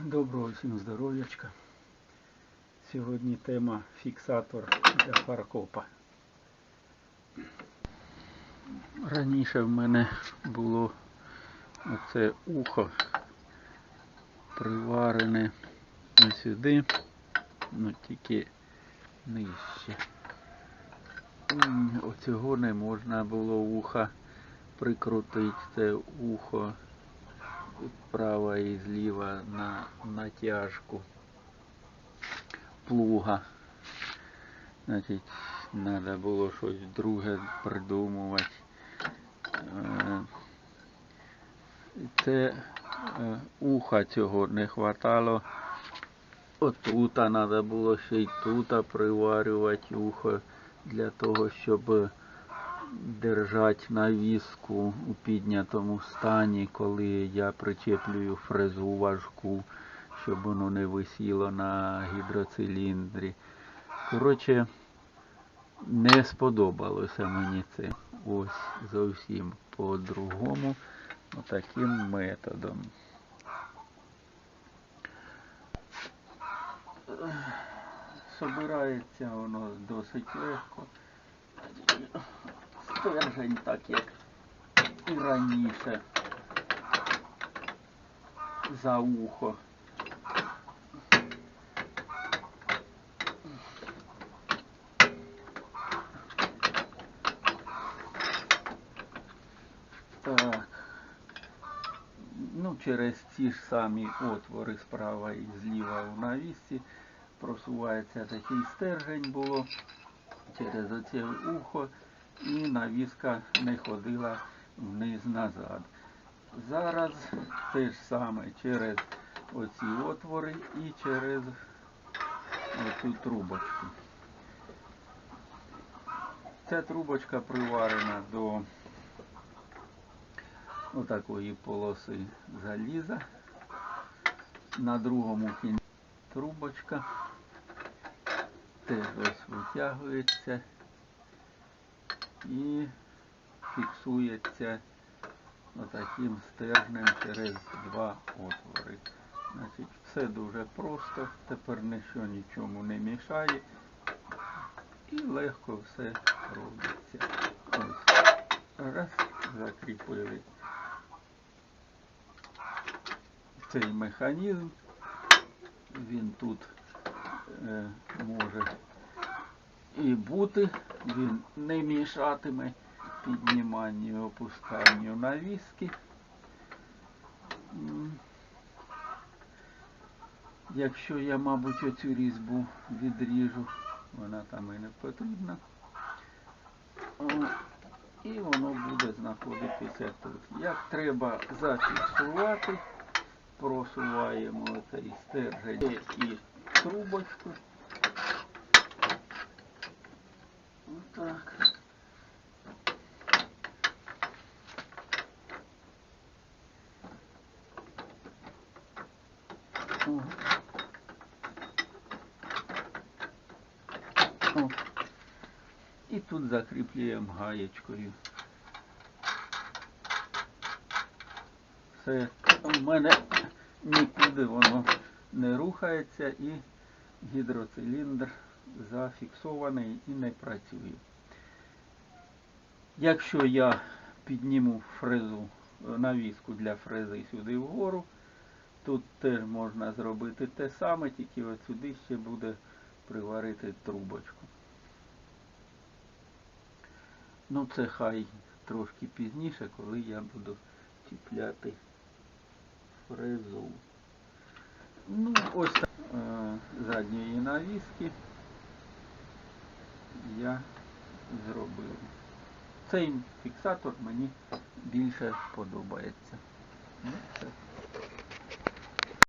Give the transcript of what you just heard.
Доброго всім здоров'ячка. Сьогодні тема фіксатор для фаркопа. Раніше в мене було оце ухо приварене не сюди, ну тільки нижче. Оцього не можна було вуха прикрутити, це ухо справа і зліва на натяжку плуга. Значить, треба було щось друге придумувати. Е, Це е, уха цього не хватало. Отута треба було ще й тута приварювати ухо для того, щоб держати навіску у піднятому стані, коли я причеплюю фрезу важку, щоб воно не висіло на гідроциліндрі. Коротше, не сподобалося мені це. Ось зовсім по-другому, отаким методом. Собирається воно досить легко. Стержень так як і раніше за ухо. Так. Ну, через ті ж самі отвори справа і зліва у навісці просувається такий стержень було через оце ухо і навіска не ходила вниз назад. Зараз те ж саме через оці отвори і через оцю трубочку. Ця трубочка приварена до отакої полоси заліза. На другому кінці трубочка теж ось витягується і фіксується отаким стержнем через два отвори. Значить, все дуже просто, тепер нічого нічому не мішає і легко все робиться. Ось. Раз, закріпили цей механізм. Він тут е, може і бути, він не мішатиме підніманню і опусканню навіски. Якщо я, мабуть, оцю різьбу відріжу, вона там і не потрібна. І воно буде знаходитися тут. Як треба зафіксувати, просуваємо цей стержень і трубочку. Отак. О. О. І тут закріплюємо гаєчкою. Все, у мене нікуди воно не рухається і гідроциліндр зафіксований і не працює. Якщо я підніму фрезу, е, навіску для фрези сюди вгору, тут теж можна зробити те саме, тільки сюди ще буде приварити трубочку. Ну це хай трошки пізніше, коли я буду чіпляти фрезу. Ну, ось е, задньої навіски я зробив. Цей фіксатор мені більше подобається. Ну, це